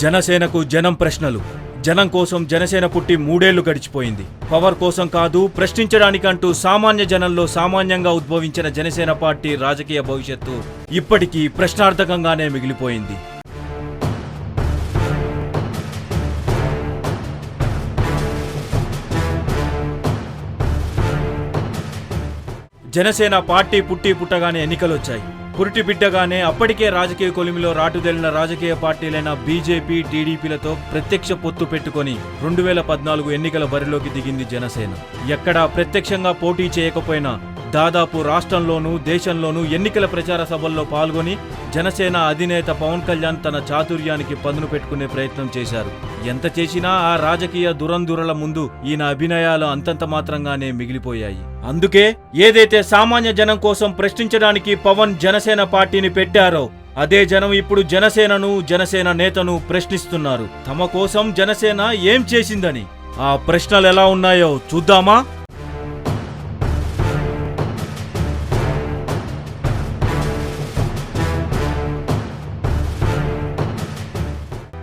జనసేనకు జనం ప్రశ్నలు. జనం కోసం జనసేన పుట్టి మూడేళ్ళు గడిచిపోయింది. పవర్ కోసం కాదు ప్రశ్నించడానికంటూ సామాన్య జనంలో సామాన్యంగా ఉద్భవించిన జనసేన పార్టీ రాజకీయ భవిష్యత్తు ఇప్పటికీ ప్రశ్నార్థకంగానే మిగిలిపోయింది. జనసేన పార్టీ పుట్టి పుట్టగానే ఎన్నికలొచ్చాయి. పురిటి బిడ్డగానే అప్పటికే రాజకీయ కొలిమిలో రాటుదేలిన రాజకీయ పార్టీలైన బీజేపీ టీడీపీలతో ప్రత్యక్ష పొత్తు పెట్టుకొని రెండు వేల పద్నాలుగు ఎన్నికల బరిలోకి దిగింది జనసేన. ఎక్కడా ప్రత్యక్షంగా పోటీ చేయకపోయినా దాదాపు రాష్ట్రంలోనూ దేశంలోనూ ఎన్నికల ప్రచార సభల్లో పాల్గొని జనసేన అధినేత పవన్ కళ్యాణ్ తన చాతుర్యానికి పదును పెట్టుకునే ప్రయత్నం చేశారు. ఎంత చేసినా ఆ రాజకీయ దురందురల ముందు ఈయన అభినయాలు అంతంత మాత్రంగానే మిగిలిపోయాయి. అందుకే ఏదైతే సామాన్య జనం కోసం ప్రశ్నించడానికి పవన్ జనసేన పార్టీని పెట్టారో అదే జనం ఇప్పుడు జనసేనను జనసేన నేతను ప్రశ్నిస్తున్నారు. తమ కోసం జనసేన ఏం చేసిందని? ఆ ప్రశ్నలు ఎలా ఉన్నాయో చూద్దామా?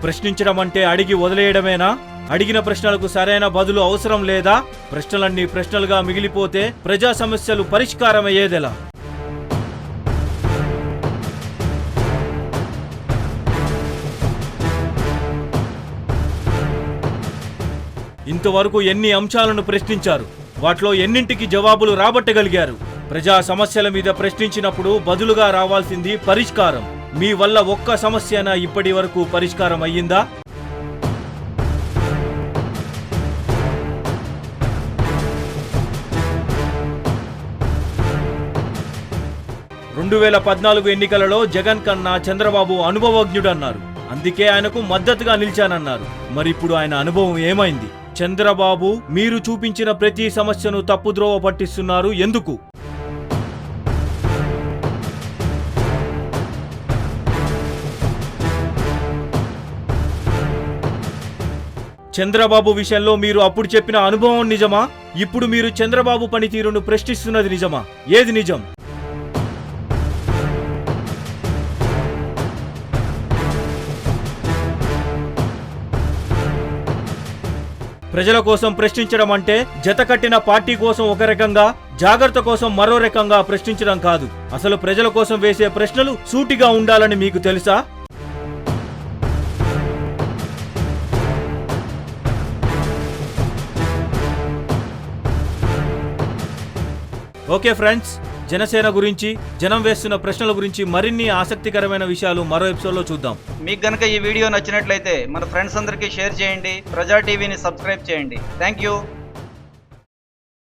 ప్రశ్నించడం అంటే అడిగి వదిలేయడమేనా? అడిగిన ప్రశ్నలకు సరైన బదులు అవసరం లేదా? ప్రశ్నలన్నీ ప్రశ్నలుగా మిగిలిపోతే ప్రజా సమస్యలు పరిష్కారమయ్యేదెలా? ఇంతవరకు ఎన్ని అంశాలను ప్రశ్నించారు? వాటిలో ఎన్నింటికి జవాబులు రాబట్టగలిగారు? ప్రజా సమస్యల మీద ప్రశ్నించినప్పుడు బదులుగా రావాల్సింది పరిష్కారం. మీ వల్ల ఒక్క సమస్యన ఇప్పటి వరకు పరిష్కారం అయ్యిందా? రెండు వేల పద్నాలుగు ఎన్నికలలో జగన్ కన్నా చంద్రబాబు అనుభవజ్ఞుడన్నారు. అందుకే ఆయనకు మద్దతుగా నిలిచానన్నారు. మరి ఇప్పుడు ఆయన అనుభవం ఏమైంది? చంద్రబాబు మీరు చూపించిన ప్రతి సమస్యను తప్పుద్రోవ పట్టిస్తున్నారు. ఎందుకు? చంద్రబాబు విషయంలో మీరు అప్పుడు చెప్పిన అనుభవం నిజమా? ఇప్పుడు మీరు చంద్రబాబు పనితీరును ప్రశ్నిస్తున్నది నిజమా? ఏది నిజం? ప్రజల కోసం ప్రశ్నించడం అంటే జత కట్టిన పార్టీ కోసం ఒక రకంగా జాగ్రత్త కోసం మరో రకంగా ప్రశ్నించడం కాదు. అసలు ప్రజల కోసం వేసే ప్రశ్నలు సూటిగా ఉండాలని మీకు తెలుసా? ఓకే ఫ్రెండ్స్ జనసేన గురించి జనం వేస్తున్న ప్రశ్నల గురించి మరిన్ని ఆసక్తికరమైన విషయాలు మరో ఎపిసోడ్లో చూద్దాం. మీకు గనక ఈ వీడియో నచ్చినట్లయితే మన ఫ్రెండ్స్ అందరికీ షేర్ చేయండి ప్రజా టీవీని సబ్స్క్రైబ్ చేయండి. Thank you.